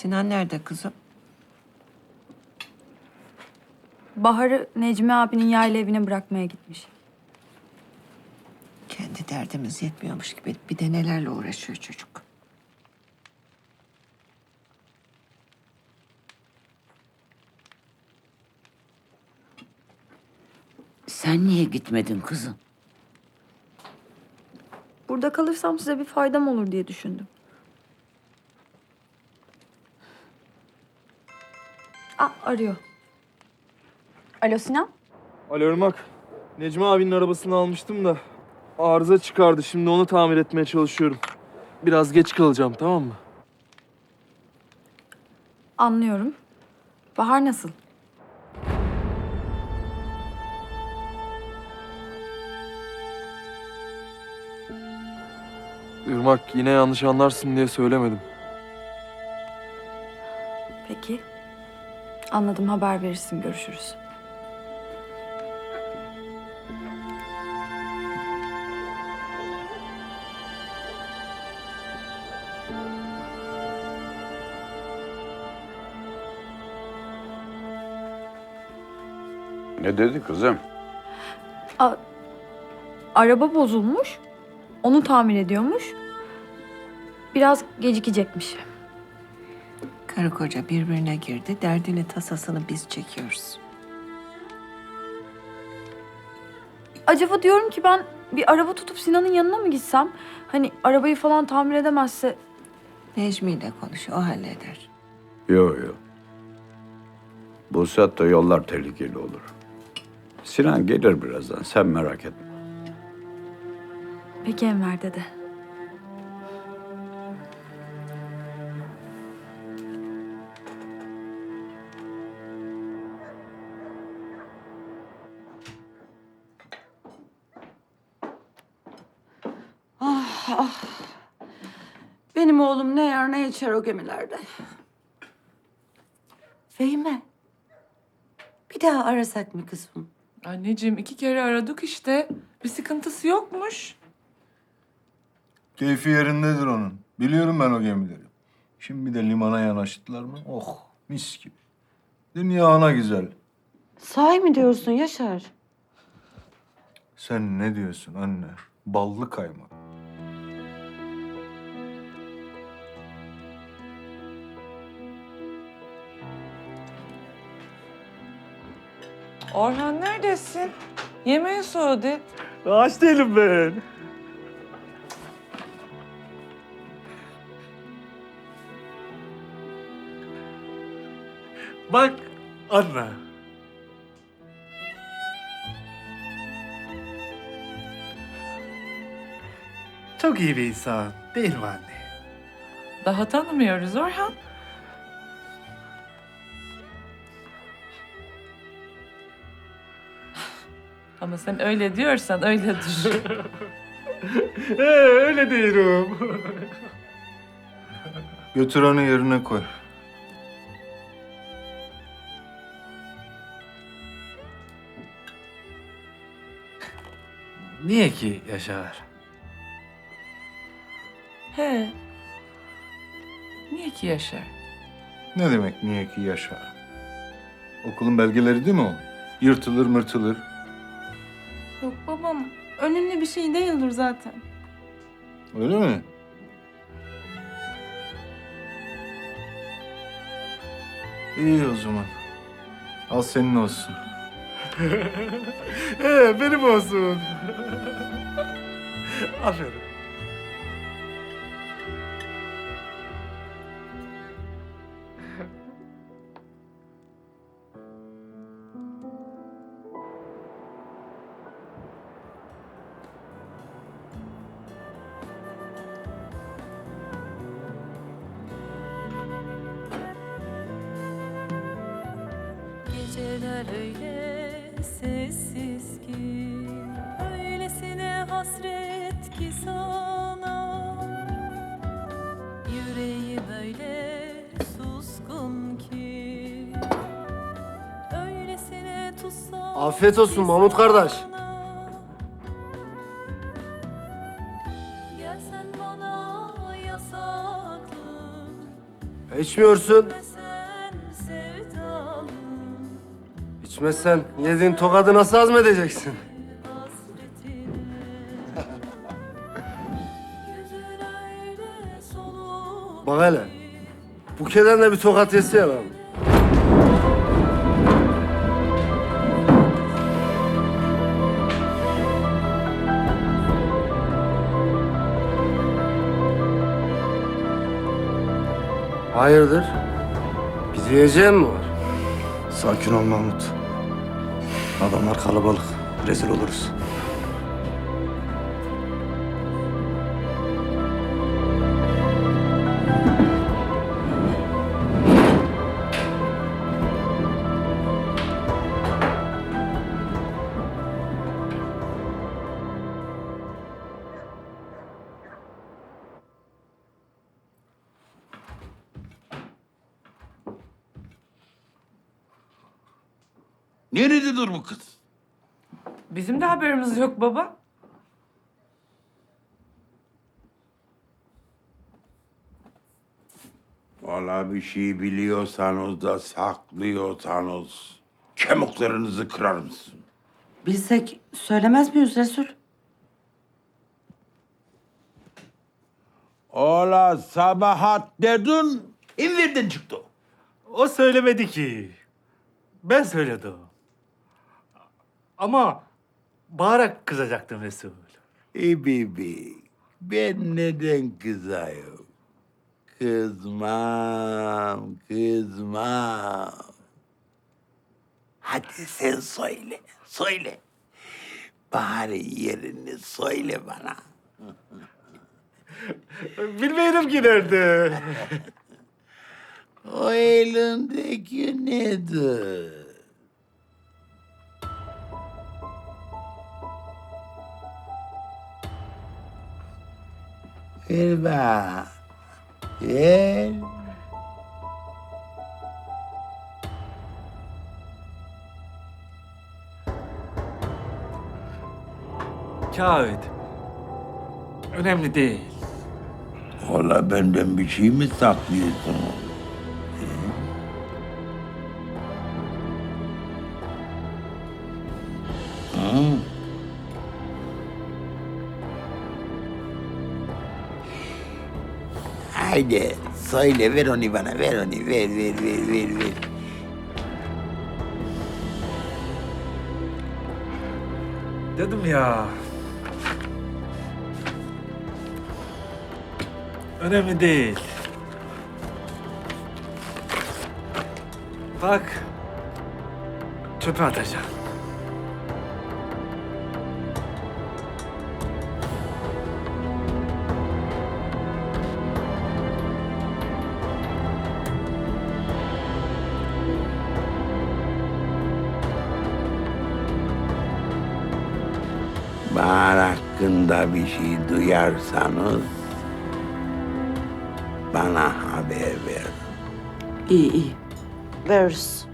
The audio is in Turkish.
Sinan nerede kızım? Bahar'ı Necmi abinin yayla evine bırakmaya gitmiş. Kendi derdimiz yetmiyormuş gibi bir de nelerle uğraşıyor çocuk. Sen niye gitmedin kızım? Burada kalırsam size bir faydam olur diye düşündüm. Aa, arıyor. Alo Sinan? Alo Irmak. Necmi abinin arabasını almıştım da arıza çıkardı. Şimdi onu tamir etmeye çalışıyorum. Biraz geç kalacağım tamam mı? Anlıyorum. Bahar nasıl? Irmak yine yanlış anlarsın diye söylemedim. Anladım haber verirsin görüşürüz. Ne dedi kızım? A- araba bozulmuş. Onu tamir ediyormuş. Biraz gecikecekmiş. Karı koca birbirine girdi. Derdini tasasını biz çekiyoruz. Acaba diyorum ki ben bir araba tutup Sinan'ın yanına mı gitsem? Hani arabayı falan tamir edemezse Necmi ile konuş. O halleder. Yok yok. Bu saatte yollar tehlikeli olur. Sinan gelir birazdan sen merak etme. Peki Enver dede. Benim oğlum ne yer ne içer o gemilerde. Fehime. Bir daha arasak mı kızım? Anneciğim iki kere aradık işte. Bir sıkıntısı yokmuş. Keyfi yerindedir onun. Biliyorum ben o gemileri. Şimdi bir de limana yanaştılar mı? Oh mis gibi. Dünya ana güzel. Sahi mi diyorsun Yaşar? Sen ne diyorsun anne? Ballı kaymak. Orhan neredesin? Yemeği soğudu. Aç değilim ben. Bak Anna. Çok iyi bir insan değil mi anne? Daha tanımıyoruz Orhan. Ama sen öyle diyorsan öyledir. Ee, öyle diyorum. Götür onu yerine koy. Niye ki Yaşar? He. Niye ki Yaşar? Ne demek niye ki yaşa? Okulun belgeleri değil mi o? Yırtılır mırtılır. Yok babam. Önemli bir şey değildir zaten. Öyle mi? İyi o zaman. Al senin olsun. Ee, benim olsun. Aferin. Geceler öyle sessiz ki Öylesine hasret ki sana. Yüreğim öyle suskun ki. Öylesine tutsak Afiyet olsun Mahmut kardeş. Gelsen bana yasaklı. İçmiyorsun. İçmezsen yediğin tokadı nasıl hazmedeceksin? Bak hele. Bu keden de bir tokat yesene lan. Hayırdır? Bir diyeceğim mi var? Sakin ol Mahmut. Adamlar kalabalık. Rezil oluruz. Nerededir bu kız? Bizim de haberimiz yok baba. Valla bir şey biliyorsanız da saklıyorsanız kemiklerinizi kırar mısın? Bilsek söylemez miyiz Resul? Ola sabahat dedin, invirdin çıktı. O söylemedi ki. Ben söyledim. Ama bağırarak kızacaktım Resul. Ey bibi, ben neden kızayım? Kızmam, kızmam. Hadi sen söyle, söyle. Bari yerini söyle bana. Bilmiyorum ki nerede. O elindeki nedir? Bana. Ver. Kağıt. Önemli değil. Ola benden bir şey mi saklıyorsun? Haydi söyle ver onu bana ver onu ver ver ver ver ver. Dedim ya. Önemli değil. Bak. Çöpe atacağım. Bana hakkında bir şey duyarsanız bana haber verin. İyi iyi. Veririz.